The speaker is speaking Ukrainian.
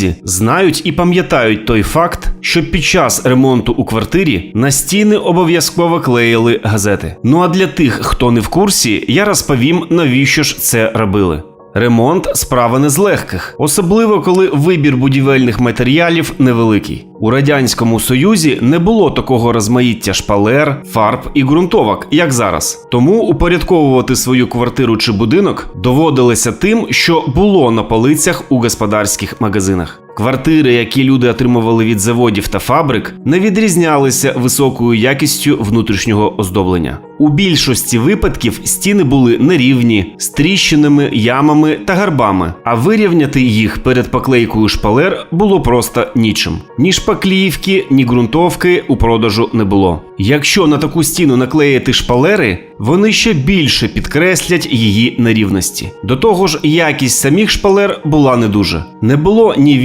Союзі знають і пам'ятають той факт, що під час ремонту у квартирі на стіни обов'язково клеїли газети. Ну а для тих, хто не в курсі, я розповім, навіщо ж це робили. Ремонт справа не з легких, особливо коли вибір будівельних матеріалів невеликий. У радянському союзі не було такого розмаїття шпалер, фарб і ґрунтовок, як зараз. Тому упорядковувати свою квартиру чи будинок доводилося тим, що було на полицях у господарських магазинах. Квартири, які люди отримували від заводів та фабрик, не відрізнялися високою якістю внутрішнього оздоблення. У більшості випадків стіни були нерівні, з тріщинами, ямами та гарбами, а вирівняти їх перед поклейкою шпалер було просто нічим. Ні шпаклівки, ні ґрунтовки у продажу не було. Якщо на таку стіну наклеїти шпалери, вони ще більше підкреслять її нерівності. До того ж, якість самих шпалер була не дуже. Не було ні